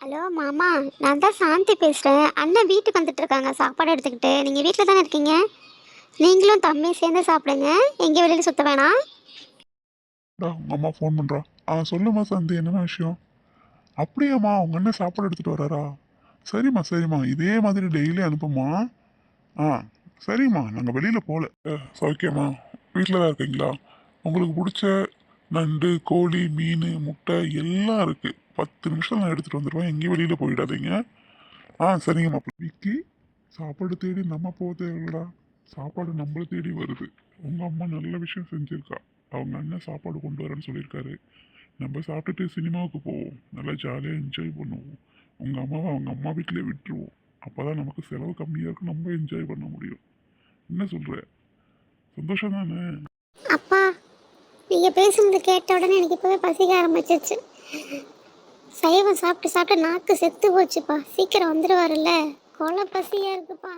Hello மாமா நான் தான் சாந்தி பேசுகிறேன் அண்ணன் வீட்டுக்கு வந்துட்டு இருக்காங்க சாப்பாடு எடுத்துக்கிட்டு. நீங்கள் வீட்டில் தானே இருக்கீங்க? நீங்களும் தம்பி சேர்ந்து சாப்பிடுங்க. எங்கே வெளியில் சுற்ற வேணாம். டா உங்கள் அம்மா ஃபோன் பண்ணுறா ஆ சொல்லுமா சாந்தி என்னென்ன விஷயம்? அப்படியாம்மா உங்கள் அண்ணன் சாப்பாடு எடுத்துகிட்டு வராரா? சரிம்மா சரிம்மா. இதே மாதிரி டெய்லி அனுப்புமா ஆ சரிம்மா. நாங்கள் வெளியில் போகல சௌக்கியம்மா வீட்டில் தான் இருக்கீங்களா? உங்களுக்கு பிடிச்ச நண்டு கோழி மீன் முட்டை எல்லாம் இருக்குது பத்து நிமிஷம் நான் எடுத்துகிட்டு வந்துடுவேன் எங்கேயும் வெளியில் போயிடாதீங்க. ஆ சரிங்கம்மா விக்கி சாப்பாடு தேடி நம்ம போக தேவையில்லடா. சாப்பாடு நம்மளை தேடி வருது. உங்கள் அம்மா நல்ல விஷயம் செஞ்சுருக்கா. அவங்க அண்ணன் சாப்பாடு கொண்டு வரேன்னு சொல்லியிருக்காரு. நம்ம சாப்பிட்டுட்டு சினிமாவுக்கு போவோம். நல்லா ஜாலியாக என்ஜாய் பண்ணுவோம். உங்கள் அம்மாவை அவங்க அம்மா வீட்டிலே விட்டுருவோம். அப்போ தான் நமக்கு செலவு கம்மியாக இருக்கும். நம்ம என்ஜாய் பண்ண முடியும். என்ன சொல்கிற சந்தோஷம் தானே? அப்பா நீங்கள் பேசுனது கேட்ட உடனே எனக்கு இப்போவே பசிக்க ஆரம்பிச்சிருச்சு. சைவம் சாப்பிட்டு சாப்பிட்டு நாக்கு செத்து போச்சுப்பா. சீக்கிரம் வந்துடுவாருல்ல கொலை பசியாக இருக்குப்பா.